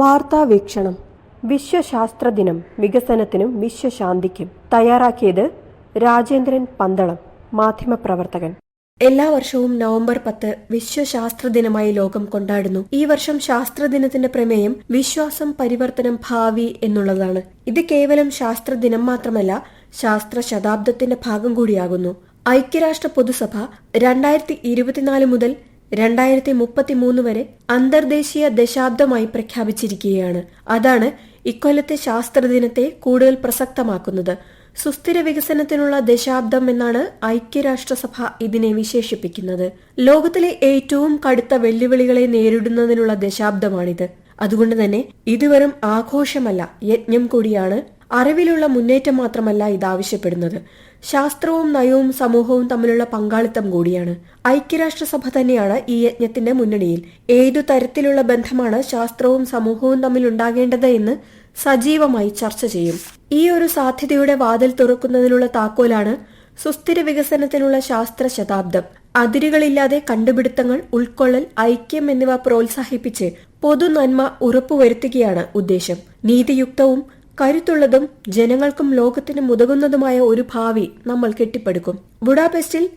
വാർത്താ വീക്ഷണം വിശ്വശാസ്ത്ര ദിനം വികസനത്തിനും വിശ്വശാന്തിക്കും തയ്യാറാക്കിയത് രാജേന്ദ്രൻ പന്തളം മാധ്യമപ്രവർത്തകൻ. എല്ലാ വർഷവും നവംബർ പത്ത് വിശ്വശാസ്ത്ര ദിനമായി ലോകം കൊണ്ടാടുന്നു. ഈ വർഷം ശാസ്ത്ര ദിനത്തിന്റെ പ്രമേയം വിശ്വാസം പരിവർത്തനം ഭാവി എന്നുള്ളതാണ്. ഇത് കേവലം ശാസ്ത്ര ദിനം മാത്രമല്ല ശാസ്ത്ര ശതാബ്ദത്തിന്റെ ഭാഗം കൂടിയാകുന്നു. ഐക്യരാഷ്ട്ര പൊതുസഭ രണ്ടായിരത്തി ഇരുപത്തിനാല് മുതൽ രണ്ടായിരത്തി മുപ്പത്തിമൂന്ന് വരെ അന്തർദേശീയ ദശാബ്ദമായി പ്രഖ്യാപിച്ചിരിക്കുകയാണ്. അതാണ് ഇക്കൊല്ലത്തെ ശാസ്ത്രദിനത്തെ കൂടുതൽ പ്രസക്തമാക്കുന്നത്. സുസ്ഥിര വികസനത്തിനുള്ള ദശാബ്ദം എന്നാണ് ഐക്യരാഷ്ട്രസഭ ഇതിനെ വിശേഷിപ്പിക്കുന്നത്. ലോകത്തിലെ ഏറ്റവും കടുത്ത വെല്ലുവിളികളെ നേരിടുന്നതിനുള്ള ദശാബ്ദമാണിത്. അതുകൊണ്ട് തന്നെ ഇത് വെറും ആഘോഷമല്ല യജ്ഞം കൂടിയാണ് അറിവിലുള്ള മുന്നേറ്റം മാത്രമല്ല ഇത് ആവശ്യപ്പെടുന്നത് ശാസ്ത്രവും നയവും സമൂഹവും തമ്മിലുള്ള പങ്കാളിത്തം കൂടിയാണ്. ഐക്യരാഷ്ട്രസഭ തന്നെയാണ് ഈ യജ്ഞത്തിന്റെ മുന്നണിയിൽ. ഏതു തരത്തിലുള്ള ബന്ധമാണ് ശാസ്ത്രവും സമൂഹവും തമ്മിൽ ഉണ്ടാകേണ്ടത് എന്ന് സജീവമായി ചർച്ച ചെയ്യും. ഈ ഒരു സാധ്യതയുടെ വാതിൽ തുറക്കുന്നതിനുള്ള താക്കോലാണ് സുസ്ഥിര വികസനത്തിനുള്ള ശാസ്ത്ര ശതാബ്ദം. അതിരുകളില്ലാതെ കണ്ടുപിടുത്തങ്ങൾ ഉൾക്കൊള്ളൽ ഐക്യം എന്നിവ പ്രോത്സാഹിപ്പിച്ച് പൊതു നന്മ ഉറപ്പുവരുത്തുകയാണ് ഉദ്ദേശം. നീതിയുക്തവും കരുത്തുള്ളതും ജനങ്ങൾക്കും ലോകത്തിനും ഉതകുന്നതുമായ ഒരു ഭാവി നമ്മൾ കെട്ടിപ്പടുക്കും. ബുഡാപെസ്റ്റിൽ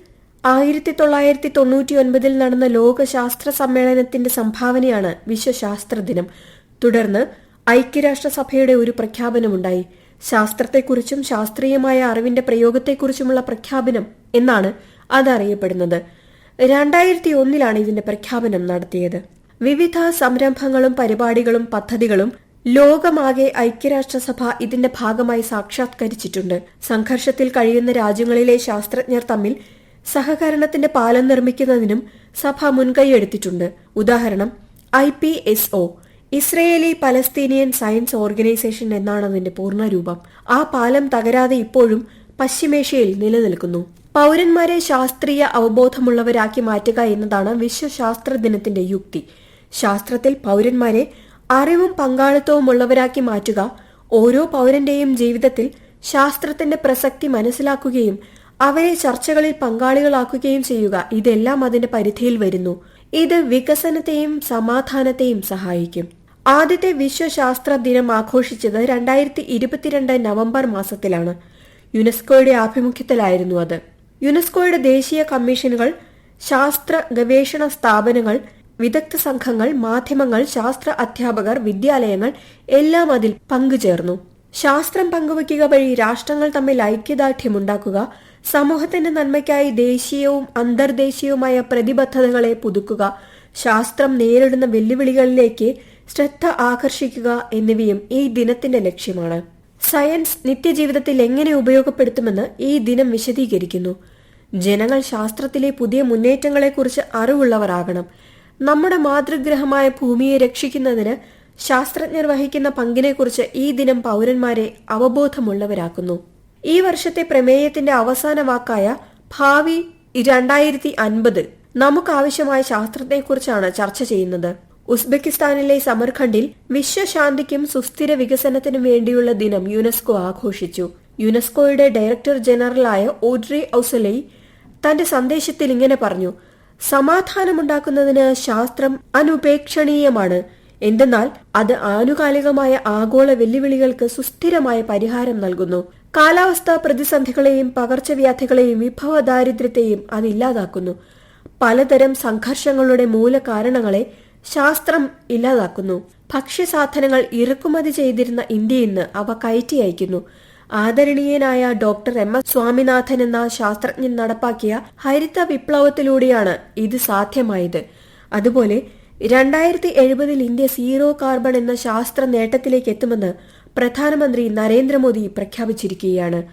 ആയിരത്തി തൊള്ളായിരത്തി തൊണ്ണൂറ്റി ഒൻപതിൽ നടന്ന ലോക ശാസ്ത്ര സമ്മേളനത്തിന്റെ സംഭാവനയാണ് വിശ്വശാസ്ത്ര ദിനം തുടർന്ന് ഐക്യരാഷ്ട്രസഭയുടെ ഒരു പ്രഖ്യാപനമുണ്ടായി. ശാസ്ത്രത്തെക്കുറിച്ചും ശാസ്ത്രീയമായ അറിവിന്റെ പ്രയോഗത്തെക്കുറിച്ചുമുള്ള പ്രഖ്യാപനം എന്നാണ് അതറിയപ്പെടുന്നത്. രണ്ടായിരത്തി ഒന്നിലാണ് ഇതിന്റെ പ്രഖ്യാപനം നടത്തിയത്. വിവിധ സംരംഭങ്ങളും പരിപാടികളും പദ്ധതികളും ലോകമാകെ ഐക്യരാഷ്ട്രസഭ ഇതിന്റെ ഭാഗമായി സാക്ഷാത്കരിച്ചിട്ടുണ്ട്. സംഘർഷത്തിൽ കഴിയുന്ന രാജ്യങ്ങളിലെ ശാസ്ത്രജ്ഞർ തമ്മിൽ സഹകരണത്തിന്റെ പാലം നിർമ്മിക്കുന്നതിനും സഭ മുൻകൈയെടുത്തിട്ടുണ്ട്. ഉദാഹരണം I P S O Israeli Palestinian science organisation എന്നാണ് അതിന്റെ പൂർണരൂപം. ആ പാലം തകരാതെ ഇപ്പോഴും പശ്ചിമേഷ്യയിൽ നിലനിൽക്കുന്നു. പൗരന്മാരെ ശാസ്ത്രീയ അവബോധമുള്ളവരാക്കി മാറ്റുക എന്നതാണ് വിശ്വശാസ്ത്ര ദിനത്തിന്റെ യുക്തി. ശാസ്ത്രത്തിൽ പൗരന്മാരെ അറിവും പങ്കാളിത്തവും ഉള്ളവരാക്കി മാറ്റുക ഓരോ പൗരന്റെയും ജീവിതത്തിൽ ശാസ്ത്രത്തിന്റെ പ്രസക്തി മനസ്സിലാക്കുകയും അവരെ ചർച്ചകളിൽ പങ്കാളികളാക്കുകയും ചെയ്യുക. ഇതെല്ലാം അതിന്റെ പരിധിയിൽ വരുന്നു. ഇത് വികസനത്തെയും സമാധാനത്തെയും സഹായിക്കും. ആദ്യത്തെ വിശ്വശാസ്ത്ര ദിനം ആഘോഷിച്ചത് രണ്ടായിരത്തി ഇരുപത്തിരണ്ട് നവംബർ മാസത്തിലാണ്. യുനെസ്കോയുടെ ആഭിമുഖ്യത്തിലായിരുന്നു അത്. യുനെസ്കോയുടെ ദേശീയ കമ്മീഷനുകൾ ശാസ്ത്ര ഗവേഷണ സ്ഥാപനങ്ങൾ വിദഗ്ധ സംഘങ്ങൾ മാധ്യമങ്ങൾ ശാസ്ത്ര അധ്യാപകർ വിദ്യാലയങ്ങൾ എല്ലാം അതിൽ പങ്കുചേർന്നു. ശാസ്ത്രം പങ്കുവയ്ക്കുക വഴി രാഷ്ട്രങ്ങൾ തമ്മിൽ ഐക്യദാർഢ്യമുണ്ടാക്കുക സമൂഹത്തിന്റെ നന്മയ്ക്കായി ദേശീയവും അന്തർദേശീയവുമായ പ്രതിബദ്ധതകളെ പുതുക്കുക ശാസ്ത്രം നേരിടുന്ന വെല്ലുവിളികളിലേക്ക് ശ്രദ്ധ ആകർഷിക്കുക എന്നിവയും ഈ ദിനത്തിന്റെ ലക്ഷ്യമാണ്. സയൻസ് നിത്യജീവിതത്തിൽ എങ്ങനെ ഉപയോഗപ്പെടുത്തുമെന്ന് ഈ ദിനം വിശദീകരിക്കുന്നു. ജനങ്ങൾ ശാസ്ത്രത്തിലെ പുതിയ മുന്നേറ്റങ്ങളെക്കുറിച്ച് അറിവുള്ളവരാകണം. നമ്മുടെ മാതൃഗ്രഹമായ ഭൂമിയെ രക്ഷിക്കുന്നതിന് ശാസ്ത്രജ്ഞർ വഹിക്കുന്ന പങ്കിനെക്കുറിച്ച് ഈ ദിനം പൗരന്മാരെ അവബോധമുള്ളവരാക്കുന്നു. ഈ വർഷത്തെ പ്രമേയത്തിന്റെ അവസാന വാക്കായ ഭാവി രണ്ടായിരത്തി അൻപത് നമുക്കാവശ്യമായ ശാസ്ത്രത്തെക്കുറിച്ചാണ് ചർച്ച ചെയ്യുന്നത്. ഉസ്ബെക്കിസ്ഥാനിലെ സമർഖണ്ഡിൽ വിശ്വശാന്തിക്കും സുസ്ഥിര വികസനത്തിനും വേണ്ടിയുള്ള ദിനം യുനെസ്കോ ആഘോഷിച്ചു. യുനെസ്കോയുടെ ഡയറക്ടർ ജനറലായ ഓഡ്രി ഔസലൈ തന്റെ സന്ദേശത്തിൽ ഇങ്ങനെ പറഞ്ഞു സമാധാനമുണ്ടാക്കുന്നതിന് ശാസ്ത്രം അനുപേക്ഷണീയമാണ്. എന്തെന്നാൽ അത് ആനുകാലികമായ ആഗോള വെല്ലുവിളികൾക്ക് സുസ്ഥിരമായ പരിഹാരം നൽകുന്നു. കാലാവസ്ഥാ പ്രതിസന്ധികളെയും പകർച്ചവ്യാധികളെയും വിഭവ ദാരിദ്ര്യത്തെയും അത് ഇല്ലാതാക്കുന്നു. പലതരം സംഘർഷങ്ങളുടെ മൂലകാരണങ്ങളെ ശാസ്ത്രം ഇല്ലാതാക്കുന്നു. ഭക്ഷ്യസാധനങ്ങൾ ഇറക്കുമതി ചെയ്തിരുന്ന ഇന്ത്യ ഇന്ന് അവ കയറ്റി അയക്കുന്നു. ആദരണീയനായ ഡോക്ടർ എം എസ് സ്വാമിനാഥൻ എന്ന ശാസ്ത്രജ്ഞൻ നടപ്പാക്കിയ ഹരിത വിപ്ലവത്തിലൂടെയാണ് ഇത് സാധ്യമായത്. അതുപോലെ രണ്ടായിരത്തി എഴുപതിൽ ഇന്ത്യ സീറോ കാർബൺ എന്ന ശാസ്ത്ര നേട്ടത്തിലേക്ക് എത്തുമെന്ന് പ്രധാനമന്ത്രി നരേന്ദ്രമോദി പ്രഖ്യാപിച്ചിരിക്കുകയാണ്.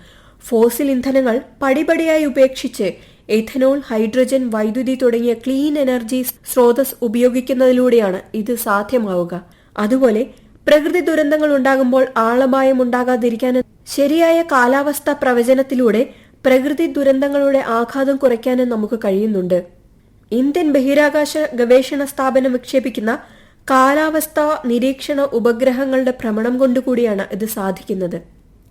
ഫോസിൽ ഇന്ധനങ്ങൾ പടിപടിയായി ഉപേക്ഷിച്ച് എഥനോൾ ഹൈഡ്രജൻ വൈദ്യുതി തുടങ്ങിയ ക്ലീൻ എനർജി സ്രോതസ് ഉപയോഗിക്കുന്നതിലൂടെയാണ് ഇത് സാധ്യമാവുക. അതുപോലെ പ്രകൃതി ദുരന്തങ്ങൾ ഉണ്ടാകുമ്പോൾ ആളപായം ഉണ്ടാകാതിരിക്കാനും ശരിയായ കാലാവസ്ഥ പ്രവചനത്തിലൂടെ പ്രകൃതി ദുരന്തങ്ങളുടെ ആഘാതം കുറയ്ക്കാനും നമുക്ക് കഴിയുന്നുണ്ട്. ഇന്ത്യൻ ബഹിരാകാശ ഗവേഷണ സ്ഥാപനം വിക്ഷേപിക്കുന്ന കാലാവസ്ഥ നിരീക്ഷണ ഉപഗ്രഹങ്ങളുടെ ഭ്രമണം കൊണ്ടുകൂടിയാണ് ഇത് സാധിക്കുന്നത്.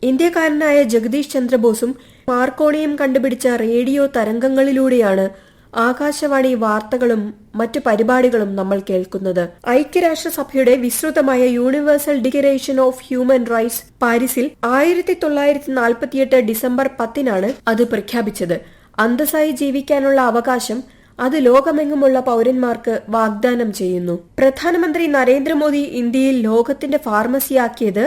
ഇന്ത്യക്കാരനായ ജഗദീഷ് ചന്ദ്രബോസും മാർക്കോണിയും കണ്ടുപിടിച്ച റേഡിയോ തരംഗങ്ങളിലൂടെയാണ് ആകാശവാണി വാർത്തകളും മറ്റു പരിപാടികളും നമ്മൾ കേൾക്കുന്നത്. ഐക്യരാഷ്ട്രസഭയുടെ വിസ്തൃതമായ universal declaration of human rights പാരീസിൽ ആയിരത്തി തൊള്ളായിരത്തി നാൽപ്പത്തിയെട്ട് ഡിസംബർ പത്തിനാണ് അത് പ്രഖ്യാപിച്ചത്. അന്തസ്സായി ജീവിക്കാനുള്ള അവകാശം അത് ലോകമെങ്ങുമുള്ള പൗരന്മാർക്ക് വാഗ്ദാനം ചെയ്യുന്നു. പ്രധാനമന്ത്രി നരേന്ദ്രമോദി ഇന്ത്യയിൽ ലോകത്തിന്റെ ഫാർമസിയാക്കിയത്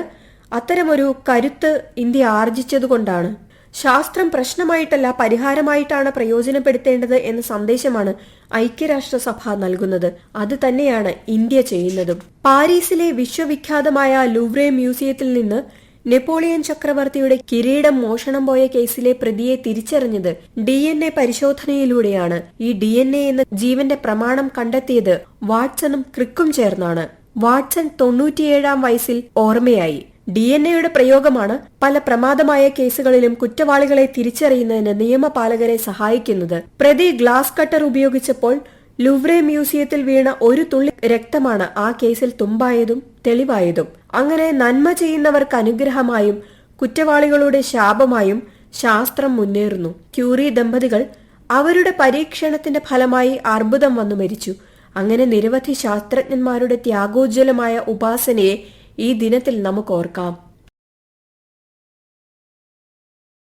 അത്തരമൊരു കരുത്ത് ഇന്ത്യ ആർജിച്ചതുകൊണ്ടാണ്. ശാസ്ത്രം പ്രശ്നമായിട്ടല്ല പരിഹാരമായിട്ടാണ് പ്രയോജനപ്പെടുത്തേണ്ടത് എന്ന സന്ദേശമാണ് ഐക്യരാഷ്ട്രസഭ നൽകുന്നത്. അത് തന്നെയാണ് ഇന്ത്യ ചെയ്യുന്നതും. പാരീസിലെ വിശ്വവിഖ്യാതമായ ലൂവ്രെ മ്യൂസിയത്തിൽ നിന്ന് നെപ്പോളിയൻ ചക്രവർത്തിയുടെ കിരീടം മോഷണം പോയ കേസിലെ പ്രതിയെ തിരിച്ചറിഞ്ഞത് ഡി എൻ എ പരിശോധനയിലൂടെയാണ്. ഈ ഡി എൻ എ എന്ന ജീവന്റെ പ്രമാണം കണ്ടെത്തിയത് വാട്സണും ക്രിക്കും ചേർന്നാണ്. വാട്സൺ തൊണ്ണൂറ്റിയേഴാം വയസ്സിൽ ഓർമ്മയായി. ഡി എൻ എയുടെ പ്രയോഗമാണ് പല പ്രമാദമായ കേസുകളിലും കുറ്റവാളികളെ തിരിച്ചറിയുന്നതിന് നിയമപാലകരെ സഹായിക്കുന്നത്. പ്രതി ഗ്ലാസ് കട്ടർ ഉപയോഗിച്ചപ്പോൾ ലുവ്രെ മ്യൂസിയത്തിൽ വീണ ഒരു തുള്ളി രക്തമാണ് ആ കേസിൽ തുമ്പായതും തെളിവായതും. അങ്ങനെ നന്മ ചെയ്യുന്നവർക്ക് അനുഗ്രഹമായും കുറ്റവാളികളുടെ ശാപമായും ശാസ്ത്രം മുന്നേറുന്നു. ക്യൂറി ദമ്പതികൾ അവരുടെ പരീക്ഷണത്തിന്റെ ഫലമായി അർബുദം വന്നു മരിച്ചു. അങ്ങനെ നിരവധി ശാസ്ത്രജ്ഞന്മാരുടെ ത്യാഗോജ്വലമായ ഉപാസനയെ ഈ ദിനത്തിൽ നമുക്ക് ഓർക്കാം.